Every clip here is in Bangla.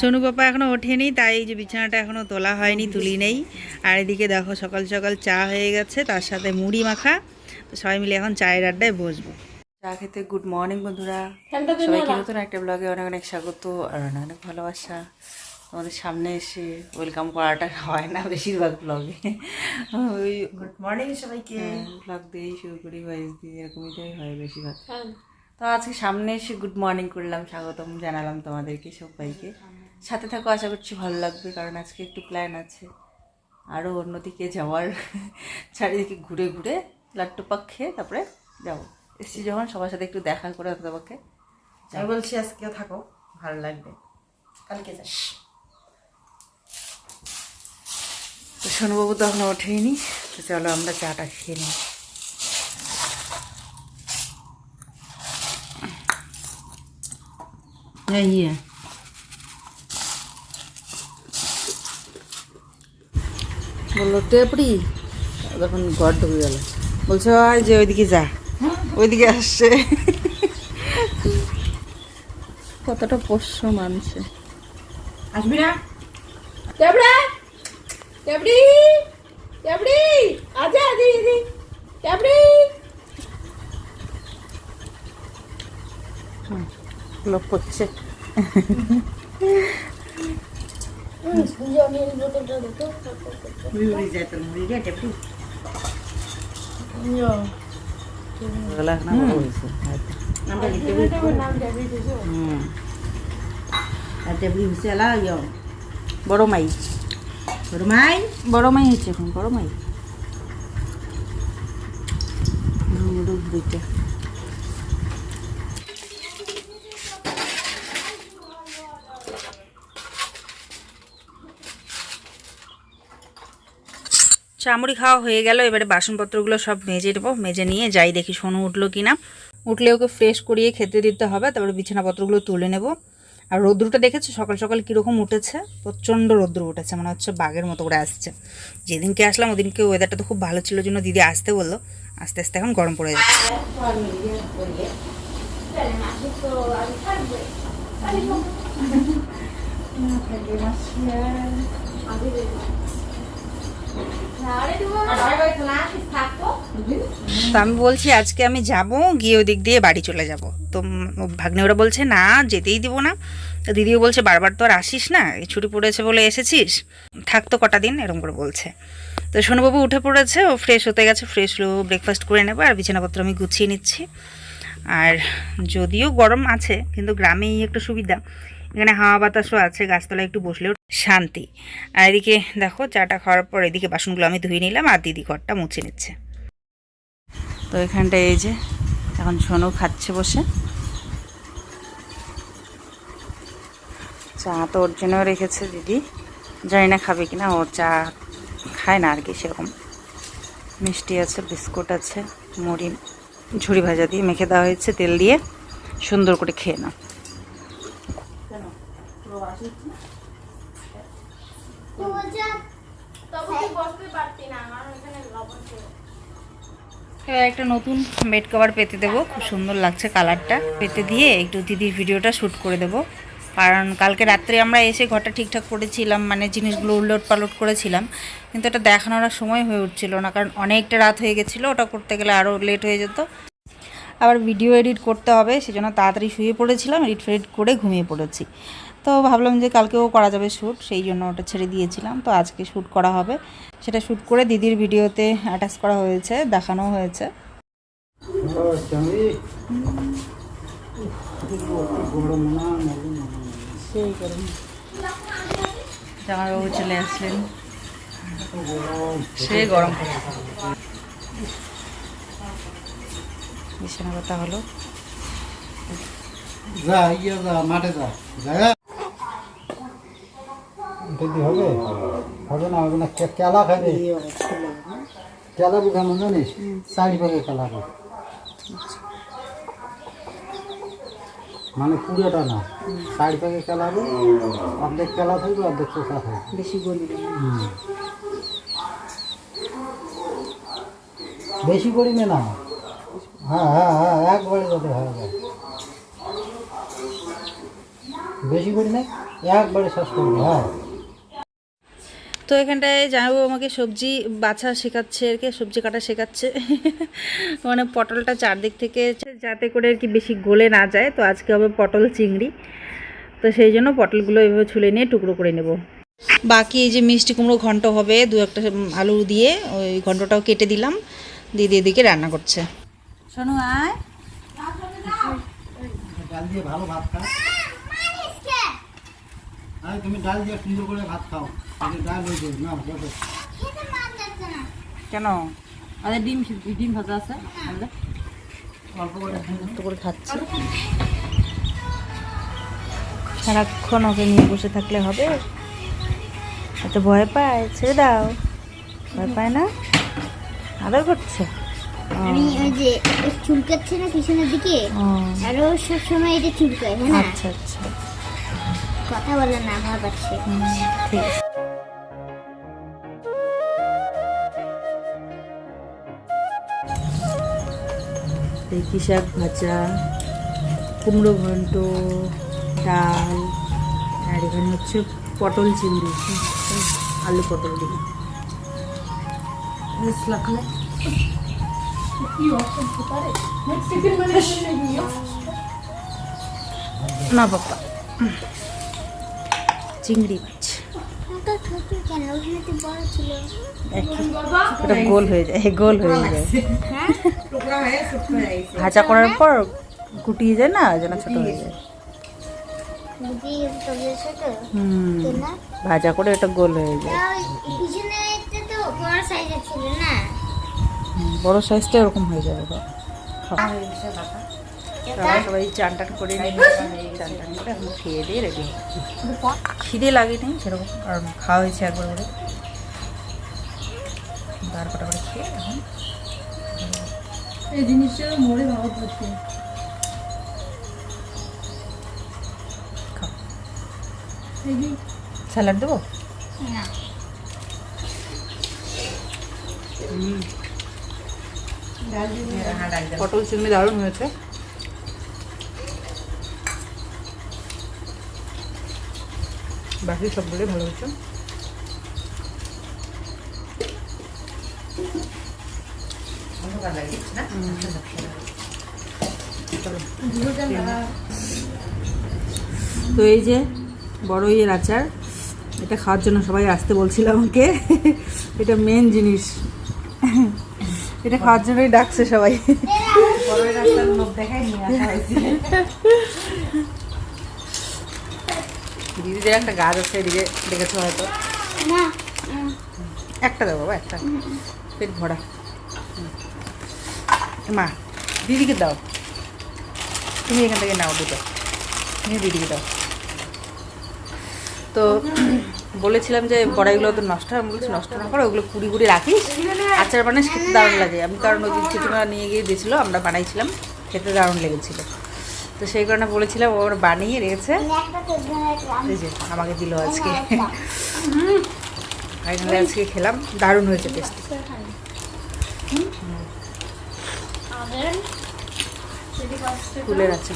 সোনু পাপা এখনও ওঠেনি তাই এই যে বিছানাটা এখনও তোলা হয়নি তুলি নেই। আর এদিকে দেখো সকাল সকাল চা হয়ে গেছে তার সাথে মুড়ি মাখা। তো সবাই মিলে এখন চায়ের আড্ডায় বসবো। চা খেতে গুড মর্নিং বন্ধুরা। সবাইকে নতুন একটা ব্লগে অনেক অনেক স্বাগত আর অনেক অনেক ভালোবাসা। আমাদের সামনে এসে ওয়েলকাম করাটা হয় না বেশিরভাগ ব্লগে ওই গুড মর্নিং সবাইকে। ব্লগ দিয়েই শুরু করি ভয়েস দিয়ে এরকমইটাই হয় বেশিরভাগ। তো আজকে সামনে এসে গুড মর্নিং করলাম স্বাগতম জানালাম তোমাদেরকে সবাইকে। সাথে থাকো আশা করছি ভালো লাগবে কারণ আজকে একটু প্ল্যান আছে। আরও অন্যদিকে যাওয়ার চারিদিকে ঘুরে ঘুরে লাট্টু পাক খেয়ে তারপরে যাব। এসছি যখন সবার সাথে একটু দেখা করে তোমাকে। আমি বলছি আজকে থাকো ভালো লাগবে। কালকে যাস তো সোনুবাবু তো এখনও ওঠেইনি তো চলো আমরা চাটা খেয়ে নিই। ইয়ে। বলল টেপড়ি তখন ঘর ঢুকে গেল বলছে ওই যে ওইদিকে যা ওইদিকে আসছে কতটা পোষ্য মানছে আসবি না Dabra! Dabri! Dabri! আজা দি দি Dabri! লোক করছে মুড়ি যায় তো মুড়ি যায় টেপটি ওগুলো এখন বড় ইয় বড় মাই বড় মাই হচ্ছে এখন বড় মাই দুইটা চামড়ি খাওয়া হয়ে গেল, এবারে বাসনপত্রগুলো সব মেজে নেব। মেজে নিয়ে যাই দেখি সোনু উঠল কি না উঠলে ওকে ফ্রেশ করিয়ে খেতে দিতে হবে, তারপরে বিছানাপত্রগুলো তুলে নেব। আর রৌদ্রটা দেখেছ? সকাল সকাল কীরকম উঠেছে? প্রচণ্ড রৌদ্র উঠেছে, মনে হচ্ছে বাঘের মতো করে আসছে। যেদিনকে আসলাম ওদিনকে ওয়েদারটা তো খুব ভালো ছিল, জন্য দিদি আসতে বলল। আস্তে আস্তে এখন গরম পড়ে যাচ্ছে। আমি বলছি, আজকে আমি যাব, গিয়ে ওদিক দিয়ে বাড়ি চলে যাব। তো ভাগ্নে ওরা বলছে, না, যেতেই দিব না। দিদিও বলছে, বারবার তো আর আসিস না ছুটি পড়েছে বলে এসেছিস? থাকতো কটা দিন, এরকম করে বলছে। তো সোনুবাবু উঠে পড়েছে, ও ফ্রেশ হতে গেছে ফ্রেশ হলো ব্রেকফাস্ট করে নেব, আর বিছানাপত্র আমি গুছিয়ে নিচ্ছি। আর যদিও গরম আছে, কিন্তু গ্রামেই একটু সুবিধা। এখানে হাওয়া বাতাসও আছে, গাছতলায় একটু বসলেও শান্তি। আর এদিকে দেখো, চাটা খাওয়ার পর এদিকে বাসনগুলো আমি ধুয়ে নিলাম আর দিদি ঘরটা মুছে নিচ্ছে। তো এখানটা এই যে, এখন সোনু খাচ্ছে বসে। চা তো ওর জন্যও রেখেছে দিদি। জানি না খাবে কিনা, ও চা খায় না আর কি সেরকম। মিষ্টি আছে, বিস্কুট আছে, মুড়ি, ঝুড়ি ভাজা দিয়ে মেখে দেওয়া হয়েছে তেল দিয়ে। সুন্দর করে খেয়ে নাও। একটা নতুন বেড কভার পেতে দেবো। খুব সুন্দর লাগছে কালারটা পেতে দিয়ে একটু দিদির ভিডিওটা শ্যুট করে দেবো। কারণ কালকে রাত্রে আমরা এসে ঘরটা ঠিকঠাক করেছিলাম মানে জিনিসগুলো উলট পালট করেছিলাম। কিন্তু এটা দেখানোর সময় হয়ে উঠছিল না, কারণ অনেকটা রাত হয়ে গেছিল, ওটা করতে গেলে আরও লেট হয়ে যেত। আবার ভিডিও এডিট করতে হবে, সেজন্য তাড়াতাড়ি শুয়ে পড়েছিলাম এডিট ফেডিট করে ঘুমিয়ে পড়েছি। তো ভাবলাম যে কালকেও করা যাবে শ্যুট, সেই জন্য ওটা ছেড়ে দিয়েছিলাম। তো আজকে শ্যুট করা হবে। সেটা শ্যুট করে দিদির ভিডিওতে অ্যাটাচ করা হয়েছে, দেখানো হয়েছে। জামাইবাবু চলে আসলেন। সেই গরম বিছানা কথা হলো। যা ইয়ে যা, মাঠে যা। যদি হবে? হবে না হবে না। কেলা খাবে? কেলা বুঝানো জানিস চারি ভাগে কেলা খাবে। মানে পুরোটা না। চারি ভাগে কেলা হবে অর্ধেক কেলা থাকবে অর্ধেক চোখা থাকবে। বেশি হুম। বেশি করিবে না। হ্যাঁ হ্যাঁ হ্যাঁ একবারে যাতে হয়ে যায়। বেশি করি না একবারে শেষ করব হ্যাঁ। তো এখানটায় জামাইবাবু আমাকে সবজি বাছা শেখাচ্ছে আর কি সবজি কাটা শেখাচ্ছে। মানে পটলটা চারদিক থেকে যাতে করে আর কি বেশি গলে না যায় তো আজকে হবে পটল চিংড়ি। তো সেই জন্য পটলগুলো এভাবে ছুলে নিয়ে টুকরো করে নেব। বাকি এই যে মিষ্টি কুমড়ো ঘন্ট হবে দু একটা আলু দিয়ে ওই ঘন্টটাও কেটে দিলাম। দিয়ে দিয়ে দিকে রান্না করছে। শোনো আয়। ভালো ভাত আরে তুমি ডাল দিয়ে সুন্দর করে ভাত খাও। ডাল হয়ে যাবে না বসো। কেন? আমাদের ডিম ডিম ভাজা আছে অল্প করে করে খাচ্ছি। সারাক্ষণ ওকে নিয়ে বসে থাকলে হবে। এত ভয় পায় ছেড়ে দাও। ভয় পায় না? আদর করছে? আমি ওই যে ও চুলকাচ্ছে না পিছনের দিকে? আর ও সবসময় এটা চুলকায় হ্যাঁ আচ্ছা আচ্ছা। কথা বলে না ভাব আছে হুম, ঠিক আছে। দেখি শাক ভাজা কুমড়ো ঘন্ট ডাল আর এখানে হচ্ছে পটল চিংড়ি। আলু পটল দিয়ে। না বাবা চিংড়ি মাছ। গোল হয়ে যায় গোল হয়ে যায়। ভাজা করার পর গুটিয়ে যায় না জন্য ছোট হয়ে যায়। ভাজা করে এটা গোল হয়ে যায়। বড় সাইজটা এরকম হয়ে যাবে। বা খাও। সবাই চান টান করে নিয়ে চান টান করে এখন খেয়ে দিয়ে রেডি খিদে লাগে নেই সেরকম কারণ খাওয়া হয়েছে একবার করে। বার কটা করে খেয়ে এখন। এই জিনিসটা মোড়ে ভালো করছে স্যালাড দেবো? না। পটল চিংড়ি দারুণ হয়েছে। বাকি সবগুলোই ভালো হয়েছে তো এই যে বড় ইয়ের আচার এটা খাওয়ার জন্য সবাই আসতে বলছিল আমাকে। এটা মেন জিনিস। এটা খাওয়ার জন্যই ডাকছে সবাই। দিদিদের একটা গাছ আছে এদিকে দেখেছ হয়তো? একটা দেবো বাবা একটা। পেট ভরা। মা দিদিকে দাও। তুমি এখান থেকে নাও দুটো। তুমি দিদিকে দাও। তো বলেছিলাম যে বড়াইগুলো তো নষ্ট হয় আমি বলছি নষ্ট না করে ওগুলো কুড়ি কুড়ি রাখিস। আচার বানাস খেতে দারুণ লাগে। আমি কারণ ওই দিন চিত্রা নিয়ে গিয়ে দিয়েছিলো আমরা বানাইছিলাম খেতে দারুণ লেগেছিলো। তো সেই কারণে বলেছিলাম ওর বানিয়ে রেখেছে। আমাকে দিল আজকে। ফাইনালি আজকে খেলাম দারুণ হয়েছে টেস্ট আমাদের ফুলের আছে।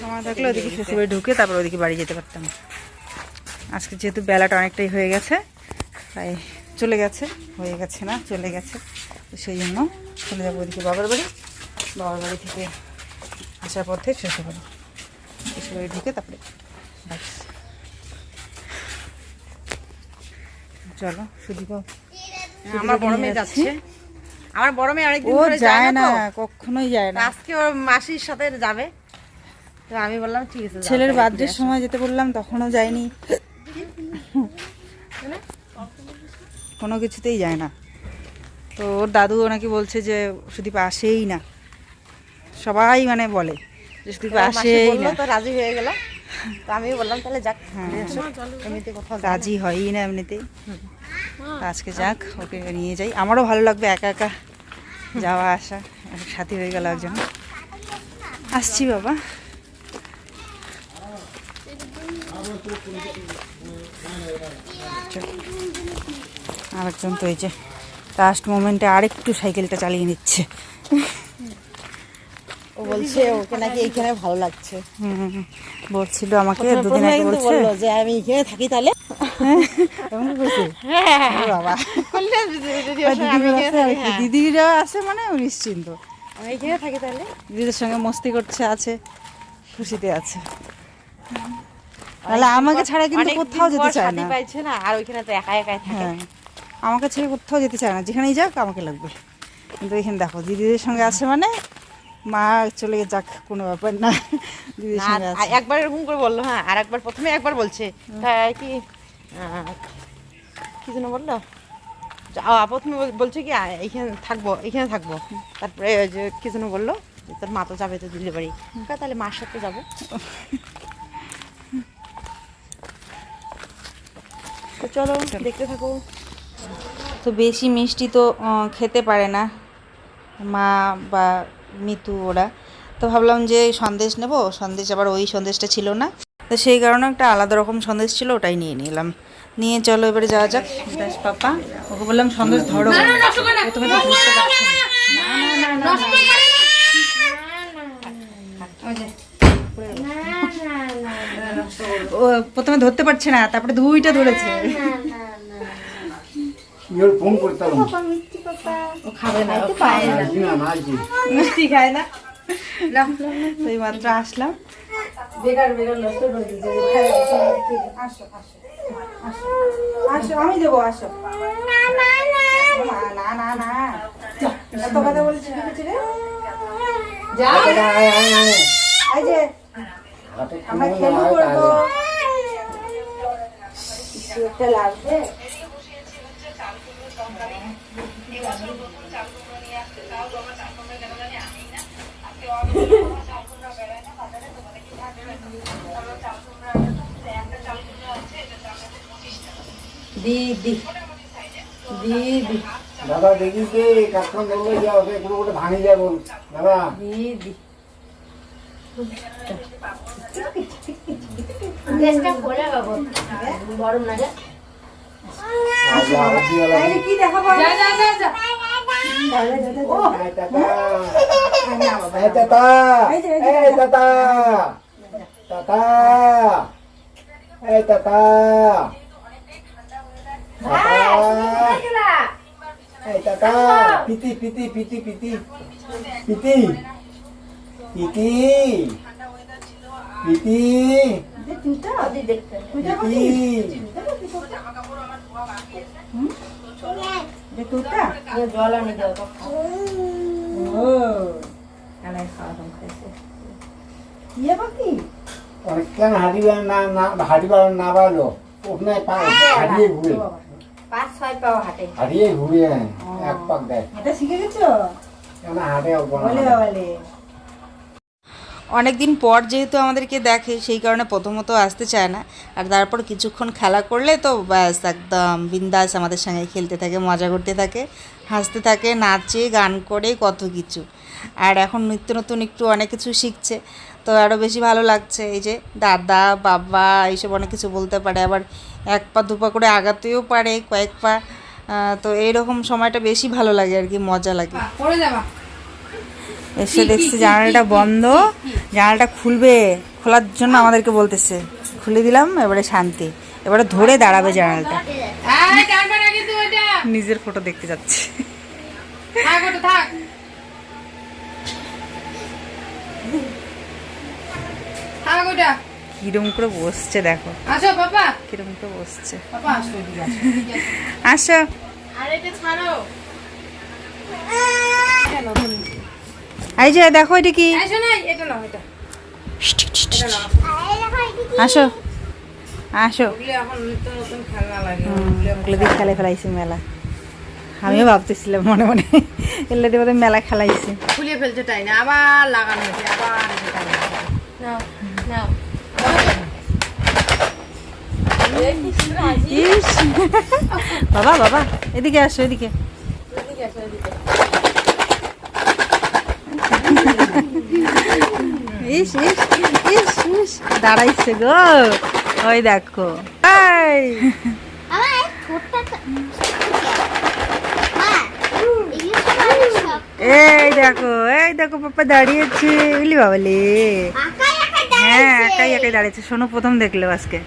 সময় থাকলে ওদিকে শ্বশুরবাড়ি ঢুকে তারপর ওদিকে বাড়ি যেতে পারতাম। আজকে যেহেতু বেলাটা অনেকটাই হয়ে গেছে তাই চলে গেছে হয়ে গেছে না চলে গেছে। তো সেই জন্য চলে যাব ওদিকে বাবার বাড়ি। বাবার বাড়ি থেকে আসার পথে শ্বশুরবাড়ি শ্বশুরবাড়ি ঢুকে তারপরে চলো সুদীপ আমার বড় মেয়ে যাচ্ছে। আমার বড় মেয়ে অনেকদিন ধরে যায় না। কখনোই যায় না। আজকে ওর মাসির সাথে যাবে। তো আমি বললাম ঠিক আছে ছেলের বার্থডের সময় যেতে বললাম তখনও যায়নি। কোনো কিছুতেই যায় না। তো ওর দাদু ওনাকে বলছে যে সুদীপ আসেই না। সবাই মানে বলে যে সুদীপ আসেই না। তো রাজি হয়ে গেল। তো আমি বললাম তাহলে যাক ঘুরে এমনিতে কোথাও রাজি হয়ই না এমনিতেই। আজকে যাক ওকে নিয়ে যাই। আমারও ভালো লাগবে একা একা যাওয়া আসা। সাথী হয়ে গেল একজন। আসছি বাবা। চল। আরেকজন তো এই যে লাস্ট মোমেন্টে আরেকটু সাইকেলটা চালিয়ে নিচ্ছে। ও বলছে ওকে নাকি এইখানে ভালো লাগছে। হুম, বলছিল আমাকে দুদিন আগে বলছে। যে আমি এখানে থাকি তাহলে? হ্যাঁ। দিদিরা আছে মানে নিশ্চিন্ত। এখানে থাকি তাহলে? দিদিদের সঙ্গে মস্তি করছে আছে খুশিতে আছে। তাহলে আমাকে ছাড়া কিন্তু কোথাও যেতে চায় না আর ওইখানে তো একা একাই থাকে। হ্যাঁ। আমাকে ছেড়ে কোথাও যেতে চায় না। যেখানেই যাক আমাকে লাগবে। কিন্তু এখানে দেখো দিদিদের সঙ্গে আছে মানে মা চলে যাক কোনো ব্যাপার না। দিদির সঙ্গে একবার এরকম করে বলল হ্যাঁ আর একবার প্রথমে একবার বলছে। কি কি যেন বলল? প্রথমে বলছে কি আ, এইখানে থাকব এইখানে থাকব। তারপরে ওই যে কি যেন বলল তোর মা তো যাবে তো তা তাহলে মার সাথে যাব। তো চলো। দেখতে থাকো। তো বেশি মিষ্টি তো খেতে পারে না মা বা মিতু ওরা তো ভাবলাম যে সন্দেশ নেব সন্দেশ আবার ওই সন্দেশটা ছিল না তো সেই কারণে একটা আলাদা রকম সন্দেশ ছিল ওটাই নিয়ে নিলাম নিয়ে চলো এবারে যাওয়া যাক ব্যাস পাপা ওকে বললাম সন্দেশ ধরো তো পারছে প্রথমে ধরতে পারছে না তারপরে দুইটা ধরেছে ইওর ফোন করতাম ও খাবে না ও মারছি না মিষ্টি খায় না তো এই মাত্র আসলাম আসো আসো আসো আমি দেবো আসো না না না না এত কথা বলছি রে এই যে আমরা খেলু করব একটা লাগবে দিদি। দিদি। দাদা দেখিস দে কাজকাম করলে যা ওকে কোনো কোটে ভাঙি যাব দাদা। দিদি। ড্রেসটা পরে বাবু। গরম লাগে আল্লাহ, হাতিওয়ালা। এই যে কি দেখাবো এই টাটা। এই টাটা। এই টাটা। টাটা। এই টাটা। টাটা। এই টাটা। পিতি পিতি পিতি পিতি পিতি পিতি পিতি দেখতে পিতি তোরটা জল আনি দাও ও কালাই খাওয়া দাম খাইছে ইয়ে বাকি? কেন হাঁটিবার না না হাঁটিবার না পারল ওখানে হারিয়ে ঘুরে। পাঁচ ছয় পাও হাটে। হারিয়ে ঘুরে এক পাক দেয়। এটা শিখে গেছো? কেন হাঁটে বলে বলে। অনেক দিন পর যেহেতু আমাদেরকে দেখে, সেই কারণে প্রথমত আসতে চায় না। আর তারপর কিছুক্ষণ খেলা করলে তো ব্যাস একদম বিন্দাস আমাদের সঙ্গে খেলতে থাকে, মজা করতে থাকে, হাসতে থাকে, নাচে, গান করে, কত কিছু। আর এখন নিত্য নতুন একটু অনেক কিছু শিখছে, তো আরও বেশি ভালো লাগছে। এই যে দাদা, বাবা, এইসব অনেক কিছু বলতে পারে, আবার এক পা দুপা করে আগাতেও পারে, কয়েক পা তো এইরকম সময়টা বেশি ভালো লাগে আর কি, মজা লাগে। এসে দেখছি জানালাটা বন্ধ। জানালাটা খুলবে খোলার জন্য আমাদেরকে বলতেছে। খুলে দিলাম এবারে শান্তি। এবারে ধরে দাঁড়াবে জানালাটা। নিজের ফটো দেখতে যাচ্ছে। কিরম করে বসছে দেখো। কিরম করে বসছে। আসো এই যে দেখো এটা কি? আসো না এটা নাও এটা। আসো। ওগুলো দিয়ে খেলে ফেলাইছে মেলা। আমিও ভাবতেছিলাম মনে মনে। এগুলো দিয়ে বোধহয় মেলা খেলাইছে। খুলে ফেলছে তাই না আবার লাগানো হয়েছে আবার বাবা বাবা এদিকে আসো এদিকে। এদিকে আসো, এদিকে। ইস ইস ইস ইস দাঁড়াইছে গো। ওই দেখো। এই এই দেখো এই দেখো পাপা দাঁড়িয়েছে। ইলি বাবালে। হ্যাঁ একাই একাই দাঁড়িয়েছে শোনো প্রথম দেখল আজকে।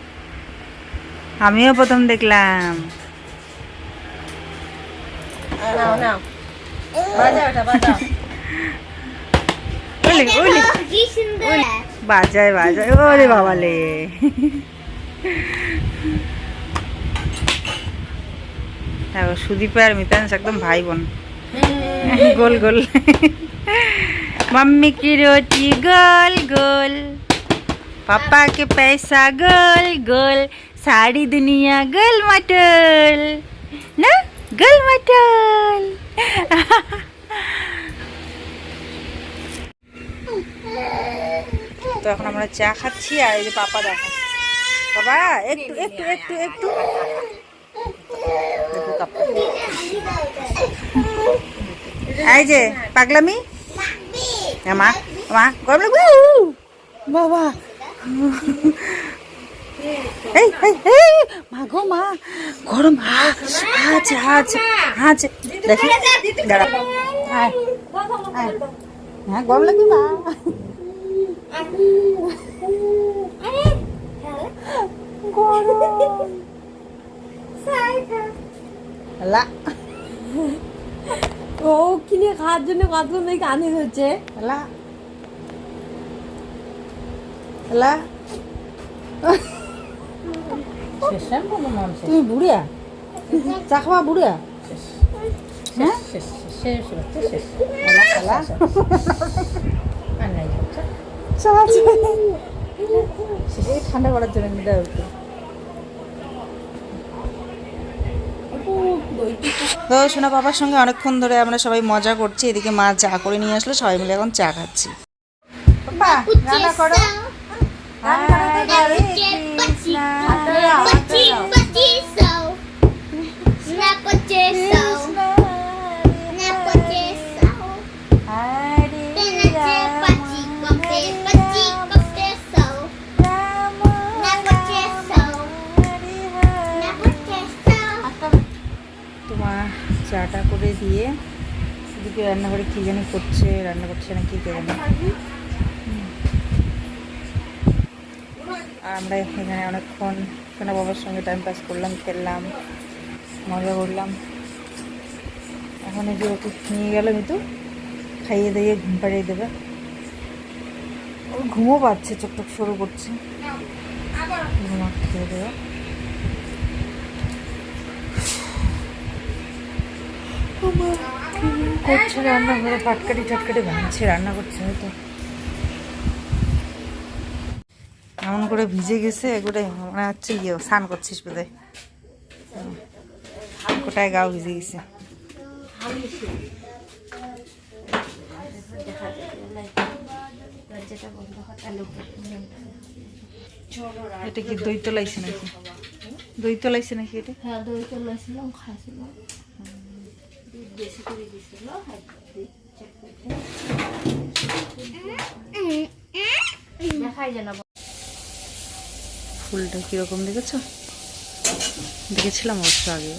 আমিও প্রথম দেখলাম। নাও নাও। বাজাও এটা বাজাও। ওইলে ওইলে কি সুন্দর বাজায় বাজায় ওরে বাবালে দেখো সুদীপ আর মিতাংশ একদম ভাই বোন গোল গোল मम्मी की रोटी गोल गोल पापा के पैसा गोल गोल सारी दुनिया गोल मटोल ना गोल मटोल তো এখন আমরা চা খাচ্ছি আর এই যে পাপা দেখা। বাবা, একটু একটু একটু একটু। এই যে পাগলামি? হ্যাঁ মা মা, গরম বাবা। এই এই এই। মা গো, মা। গরম আছে আছে আছে দেখি। দাঁড়া। হ্যাঁ গরম লাগবে, মা। ও কিনে খাওয়ার জন্য কতক্ষণ থেকে কানে হচ্ছে লা লা তুমি বুড়িয়া চা খাওয়া বুড়িয়া হ্যাঁ লা, লা। চা আছে। এই ঠান্ডা করার জন্য কিন্তু। তো শোনা বাবার সঙ্গে অনেকক্ষণ ধরে আমরা সবাই মজা করছি এদিকে মা চা করে নিয়ে আসলো সবাই মিলে এখন চা খাচ্ছি রান্না করো চাটা করে দিয়ে এদিকে রান্নাঘরে কী জানি করছে, রান্না করছে না কী কে আর আমরা এখানে অনেকক্ষণ সোনা বাবার সঙ্গে টাইম পাস করলাম, খেললাম, মজা করলাম। এখন এই যে ওকে নিয়ে গেল কিন্তু খাইয়ে দিয়ে ঘুম পাড়িয়ে দেবে। ও ঘুমও পাচ্ছে চোখ টোক শুরু করছে। ঘুমা খেয়ে দেবে। করছে রান্না করে ফাটকাটি টাটকাটি ভাঙছে, রান্না করছে হয়তো। এমন করে ভিজে গেছে, এগুলো মনে হচ্ছে ইয়ে স্নান করছিস বোধহয়। গোটায় গাও ভিজে গেছে। এটা কি দই তোলাইছে নাকি? দই তোলাইছে নাকি এটা? হ্যাঁ দই চলেছিলাম খাইছিলাম। দেখাই যেন ফুলটা কীরকম দেখেছ? দেখেছিলাম অবশ্য আগে।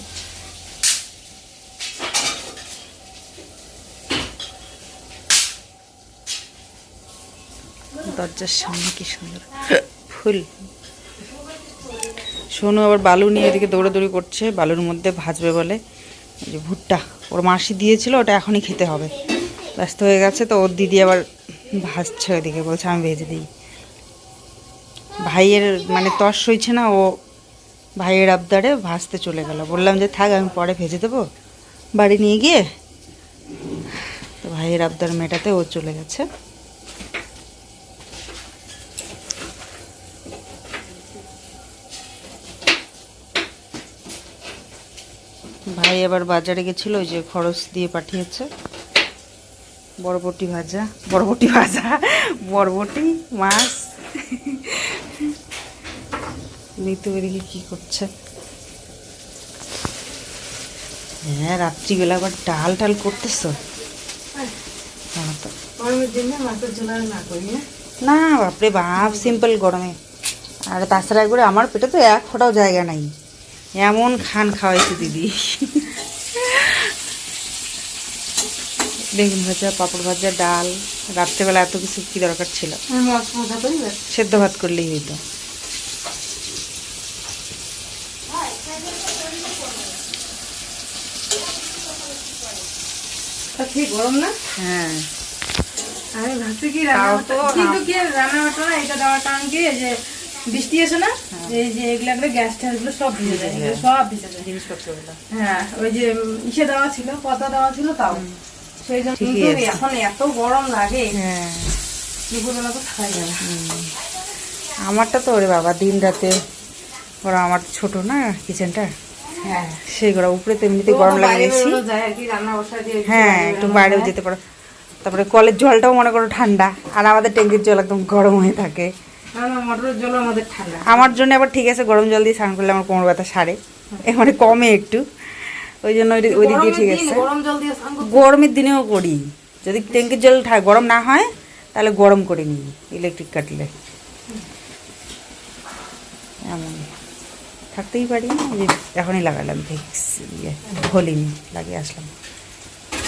দরজার সামনে কি সুন্দর। ফুল। সোনু আবার বালু নিয়ে এদিকে দৌড়াদৌড়ি করছে বালুর মধ্যে ভাজবে বলে। এই যে ভুট্টা। ওর মাসি দিয়েছিল, ওটা এখনই খেতে হবে। ব্যস্ত হয়ে গেছে তো, ওর দিদি আবার ভাজছে ওইদিকে, বলছে আমি ভেজে দিই। ভাইয়ের মানে তস সইছে না, ও ভাইয়ের আবদারে ভাজতে চলে গেল। বললাম যে, থাক, আমি পরে ভেজে দেবো। বাড়ি নিয়ে গিয়ে তো ভাইয়ের আবদার মেটাতে ও চলে গেছে। ভাই আবার বাজারে গেছিল, ওই যে খরচ দিয়ে পাঠিয়েছে। বরবটি ভাজা বরবটি ভাজা, বরবটি, মাছ। মিতু এদিকে কি করছে? হ্যাঁ রাত্রিবেলা আবার ডাল টাল করতেছো। না, বাপরে বাপ সিম্পল গরমে। আর তাছাড়া একবারে আমার পেটে তো এক ফোঁটাও জায়গা নাই। এমন খান খাওয়াইছে দিদি। বেগুন ভাজা পাঁপড় ভাজা ডাল। রাত্রেবেলা এত কিছু কি দরকার ছিল। সেদ্ধ ভাত করলেই হইতো। গরম না? হ্যাঁ। আমি ভাবছি কি রান্না কিন্তু কি রান্না এটা দেওয়ার কারণ কি? যে বৃষ্টি এসে না। এই যে এগুলা করে গ্যাস ট্যাসগুলো সব ভিজে যায় এগুলো সব ভিজে যায়। জিনিসপত্রগুলো। হ্যাঁ ওই যে ইসে দেওয়া ছিল পাতা দেওয়া ছিল তাও। সেই জন্য কিন্তু এখন এত গরম লাগে হ্যাঁ। দুপুরবেলা তো খাই যাবে আমারটা তো ওরে বাবা দিন রাতে ওরা আমার ছোট না কিচেনটা হ্যাঁ। সেই ঘোরা উপরে তো এমনিতে গরম লাগে বাইরে বেশি বেরোনো যায় আর কি রান্না বসা দিয়ে হ্যাঁ একটু বাইরেও যেতে পারো। তারপরে কলের জলটাও মনে করো ঠান্ডা আর আমাদের ট্যাঙ্কির জল একদম গরম হয়ে থাকে। ঠান্ডা। আমার জন্য আবার ঠিক আছে গরম জল দিয়ে স্নান করলে আমার কোমর ব্যথা সারে। মানে কমে একটু। ওই জন্য ওই দিক দিয়ে ঠিক আছে। গরমের দিনেও করি। যদি ট্যাঙ্কির জল গরম না হয় তাহলে গরম করে নিই ইলেকট্রিক কাটলে এমন। থাকতেই পারি। না যে এখনই লাগালাম ভিক্স ইয়ে খোলিনি লাগিয়ে আসলাম।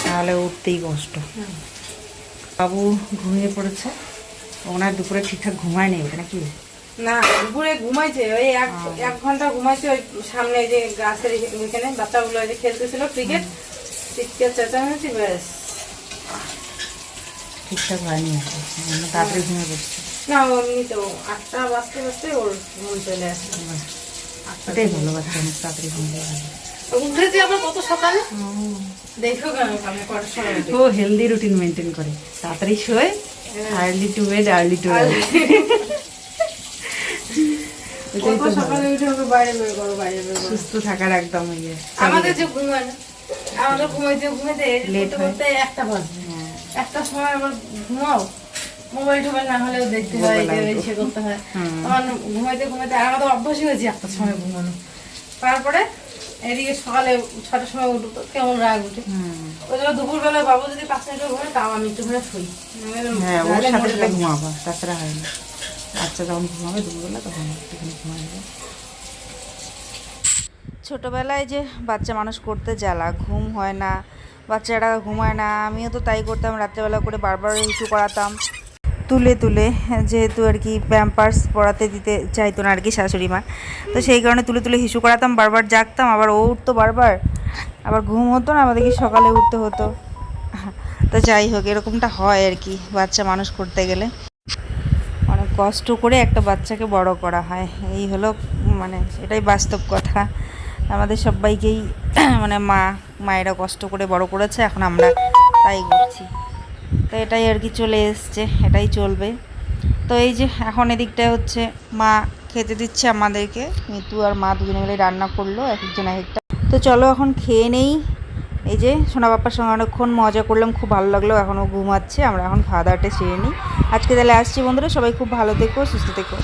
তাহলে উঠতেই কষ্ট। বাবু ঘুমিয়ে পড়েছে। ওনার দুপুরে ঠিকঠাক ঘুমায় নেই ওটা নাকি? না দুপুরে ঘুমাইছে ওই এক এক ঘণ্টা ঘুমাইছে ওই সামনে যে গাছের এখানে বাচ্চাগুলো যে খেলতেছিল ক্রিকেট ক্রিকেট চেঁচামেচি ব্যাস। ঠিকঠাক হয়নি তাড়াতাড়ি ঘুমিয়ে পড়ছে। না এমনি তো আটটা বাজতে বাজতে ওর ঘুম চলে আসে। এটাই ভালো বাচ্চা অনেক তাড়াতাড়ি ঘুমিয়ে উঠেছি আবার কত সকালে? দেখো কেন কটার সময় ও হেলদি রুটিন মেনটেন করে। তাড়াতাড়ি শোয় early to bed early to কত সকালে উঠে ওকে বাইরে বের করো বাইরে বের করো। সুস্থ থাকার একদম ইয়ে। আমাদের যে ঘুমায় না আমাদের ঘুমাইতে ঘুমাইতে Late করতে করতে একটা বাজবে একটা সময় আবার ঘুমাও মোবাইল টোবাইল না হলেও দেখতে হয় সে করতে হয়। আমার ঘুমাইতে ঘুমাইতে আর আমাদের অভ্যাসই হয়েছে একটা সময় ঘুমানো। তারপরে এদিকে সকালে ছটার সময় উঠো তো কেমন রাগ উঠে। ওই জন্য দুপুরবেলা বাবু যদি পাঁচ মিনিট ঘুমায় তাও আমি একটু ঘুরে শুই হ্যাঁ ওর সাথে সাথে ঘুমাবা তাছাড়া হয় না। বাচ্চা যখন ঘুমাবে দুপুরবেলা তখন একটুখানি ঘুমাবে ছোটোবেলায় যে বাচ্চা মানুষ করতে জ্বালা ঘুম হয় না বাচ্চারা ঘুমায় না আমিও তো তাই করতাম রাত্রেবেলা করে বারবার ইস্যু করাতাম। তুলে তুলে যেহেতু আর কি প্যাম্পার্স পড়াতে দিতে চাইতো না আর কি শাশুড়ি মা। তো সেই কারণে তুলে তুলে হিসু করাতাম, বারবার জাগতাম, আবার ও উঠতো বারবার। আবার ঘুম হতো না আমাদেরকে সকালে উঠতে হতো। তো যাই হোক, এরকমটা হয় আর কি বাচ্চা মানুষ করতে গেলে। অনেক কষ্ট করে একটা বাচ্চাকে বড় করা হয়। এই হলো মানে এটাই বাস্তব কথা। আমাদের সবাইকেই মানে মা, মায়েরা কষ্ট করে বড় করেছে, এখন আমরা তাই করছি। তো এটাই আর কি চলে এসছে, এটাই চলবে। তো এই যে এখন এদিকটায় হচ্ছে মা খেতে দিচ্ছে আমাদেরকে, মিতু আর মা দুজনে মিলে রান্না করল, এক একজন এক একটা। তো চলো এখন খেয়ে নেই। এই যে সোনা বাপ্পার সঙ্গে অনেকক্ষণ মজা করলাম, খুব ভালো লাগল, এখনও ঘুমাচ্ছে, আমরা এখন খাওয়া দাওয়াটা সেরে নিই। আজকে তাহলে আসছি বন্ধুরা, সবাই খুব ভালো থেকো, সুস্থ থেকো।